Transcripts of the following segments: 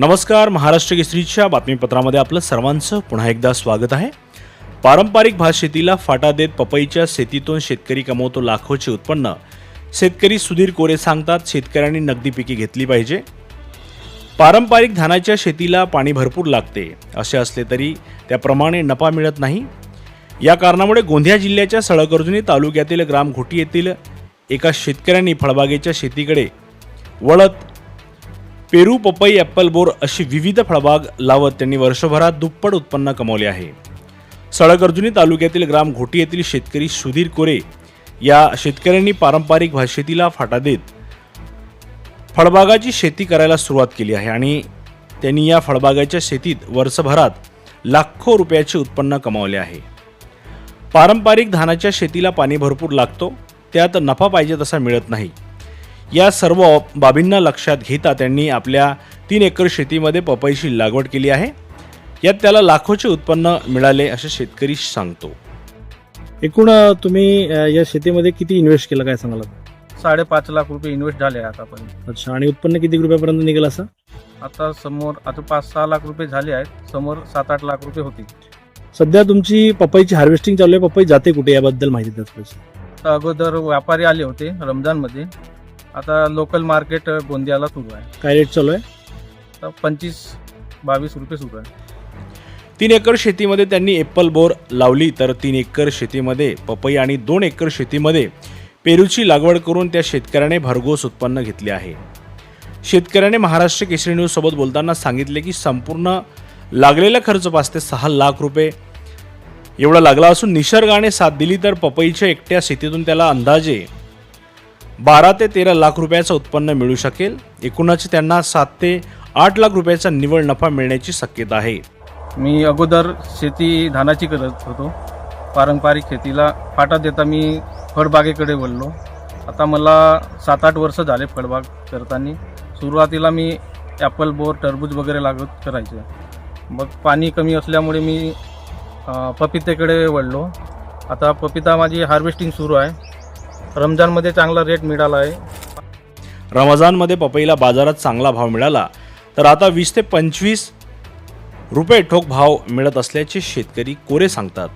नमस्कार महाराष्ट्र केसरीच्या बातमीपत्रामध्ये आपलं सर्वांचं पुन्हा एकदा स्वागत आहे. पारंपरिक भात शेतीला फाटा देत पपईच्या शेतीतून शेतकरी कमवतो लाखोचे उत्पन्न. शेतकरी सुधीर कोरे सांगतात शेतकऱ्यांनी नगदी पिके घेतली पाहिजे. पारंपरिक धानाच्या शेतीला पाणी भरपूर लागते. असे असले तरी त्याप्रमाणे नफा मिळत नाही. या कारणामुळे गोंदिया जिल्ह्याच्या सळकर्जुनी तालुक्यातील ग्रामघोटी येथील एका शेतकऱ्यांनी फळबागेच्या शेतीकडे वळत पेरू पपई ॲपल बोर अशी विविध फळबाग लावत त्यांनी वर्षभरात दुप्पट उत्पन्न कमावले आहे. सळगर्जुनी तालुक्यातील ग्राम घोटी येथील शेतकरी सुधीर कोरे या शेतकऱ्यांनी पारंपरिक भातशेतीला फाटा देत फळबागाची शेती करायला सुरुवात केली आहे आणि त्यांनी या फळबागाच्या शेतीत वर्षभरात लाखो रुपयाचे उत्पन्न कमावले आहे. पारंपरिक धानाच्या शेतीला पाणी भरपूर लागतो त्यात नफा पाहिजे तसा मिळत नाही. या सर्व बाबींना लक्षात घेता त्यांनी आपल्या तीन एकर शेतीमध्ये पपईची लागवड केली आहे. यात त्याला लाखोचे उत्पन्न मिळाले असे शेतकरी सांगतो. एकूण तुम्ही अ, या शेतीमध्ये किती इन्व्हेस्ट केलं काय सांगाल? साडेपाच लाख रुपये इन्व्हेस्ट झाले आतापर्यंत. अच्छा आणि उत्पन्न किती रुपयापर्यंत निघेल असं? आता समोर आता पाच सहा लाख रुपये झाले आहेत. समोर सात आठ लाख रुपये होतील. सध्या तुमची पपईची हार्वेस्टिंग चालू आहे. पपई जाते कुठे? याबद्दल माहिती द्या थोडीशी. तर अगोदर व्यापारी आले होते रमजानमध्ये. आता लोकल मार्केट गोंदियाला सुरू आहे. काय रेट चालू आहे? तर पंचवीस बावीस रुपये सुरू आहे. तीन एकर शेतीमध्ये त्यांनी एप्पल बोर लावली तर तीन एकर शेतीमध्ये पपई आणि दोन एकर शेतीमध्ये पेरूची लागवड करून त्या शेतकऱ्याने भरघोस उत्पन्न घेतले आहे. शेतकऱ्याने महाराष्ट्र केसरी न्यूज सोबत बोलताना सांगितले की संपूर्ण लागलेला खर्च पाच ते सहा लाख रुपये एवढा लागला असून निसर्गाने साथ दिली तर पपईच्या एकट्या शेतीतून त्याला अंदाजे बारा ते तेरा लाख रुपयाचं उत्पन्न मिळू शकेल. एकूणच त्यांना सात ते आठ लाख रुपयाचा निव्वळ नफा मिळण्याची शक्यता आहे. मी अगोदर शेती धानाची करत होतो. पारंपरिक शेतीला फाटा देता मी फळबागेकडे वळलो. आता मला सात आठ वर्ष झाले फळबाग करताना. सुरुवातीला मी ॲपल बोर टरबूज वगैरे लागत करायचे. मग पाणी कमी असल्यामुळे मी पपितेकडे वळलो. आता पपिता माझी हार्वेस्टिंग सुरू आहे. रमजानमध्ये चांगला रेट मिळाला आहे. रमजानमध्ये पपईला बाजारात चांगला भाव मिळाला तर आता वीस ते पंचवीस रुपये ठोक भाव मिळत असल्याचे शेतकरी कोरे सांगतात.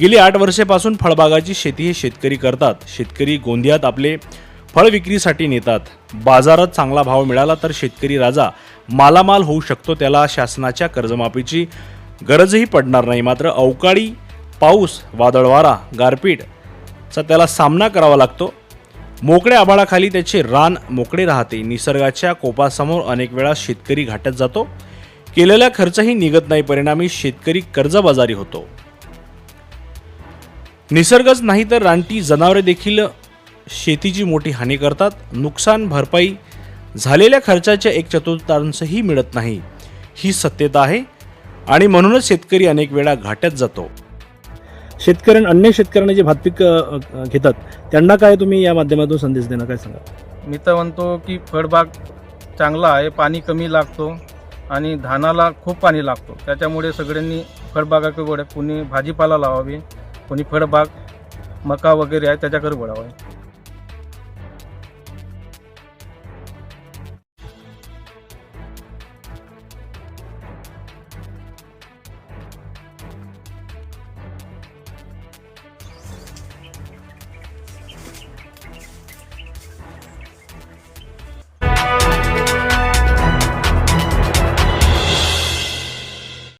गेली आठ वर्षेपासून फळबागाची शेती हे शेतकरी करतात. शेतकरी गोंदियात आपले फळ विक्रीसाठी नेतात. बाजारात चांगला भाव मिळाला तर शेतकरी राजा मालामाल होऊ शकतो त्याला शासनाच्या कर्जमाफीची गरजही पडणार नाही. मात्र अवकाळी पाऊस वादळवारा गारपीट चा त्याला सामना करावा लागतो. मोकळ्या आभाळाखाली त्याचे रान मोकळे राहते. निसर्गाच्या कोपासमोर अनेक वेळा शेतकरी घाटत जातो. केलेला खर्चही निघत नाही. परिणामी शेतकरी कर्जबाजारी होतो. निसर्गच नाही तर रानटी जनावरे देखील शेतीची मोठी हानी करतात. नुकसान भरपाई झालेल्या खर्चाच्या एक चतुर्थांशही मिळत नाही. ही सत्यता आहे. आणि म्हणूनच शेतकरी अनेक वेळा घाट्यात जातो. शेतकऱ्यां अन्य शेतकऱ्यांना जे भात पीक घेतात त्यांना काय तुम्ही या माध्यमातून संदेश देणार काय सांगा मी तर म्हणतो की फळबाग चांगला आहे पाणी कमी लागतो आणि धानाला खूप पाणी लागतो. त्याच्यामुळे सगळ्यांनी फळबागाकडे गोड्या कुणी भाजीपाला लावावी कुणी फळबाग मका वगैरे आहे त्याच्याकडे वळावे